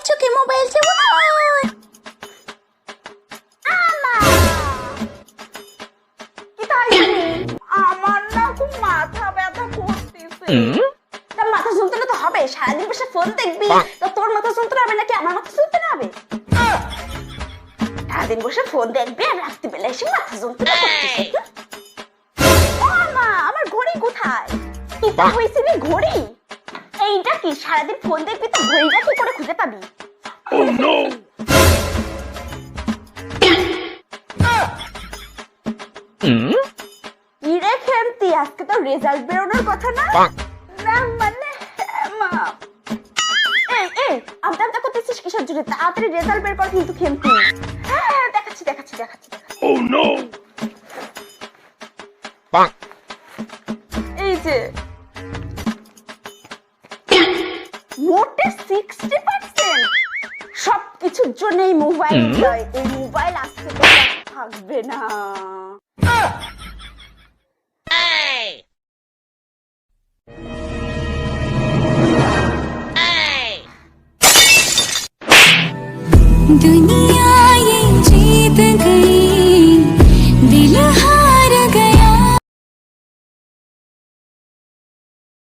দেখছ কি মোবাইল চাবো না আমার না খুব মাথা ব্যথা করতেছে। তা মাথা যন্ত্রণা তো হবে সারাদিন বসে ফোন দেখবি। তো তোর মাথা যন্ত্রণা হবে নাকি আমার মাথা যন্ত্রণা হবে? সারাদিন বসে ফোন দেখবি আর রাত্রিবেলা এসে মাথা যন্ত্রণা করতেছে। আমার ঘড়ি কোথায়? এটা হয়েছে ঘড়ি? এইটা কি? সারাদিন ফোন দেখবি তো ঘড়িটা কি করে খুঁজে পাবি? কি রে খেমতি আজকে তো রেজাল্ট বেরোনোর কথা না? না মানে মা। আমতা আমতা করতেছিস কিসের জন্য? তাড়াতাড়ি রেজাল্ট বের কর কিন্তু খেমতি হ্যাঁ হ্যাঁ দেখাচ্ছি দেখাচ্ছি দেখাচ্ছি দেখাচ্ছি। Oh মোটে সিক্সটি পার্সেন্ট সব কিছুর জন্য এই মোবাইল নয় এই মোবাইল আসতে থাকবে না। দুনিয়া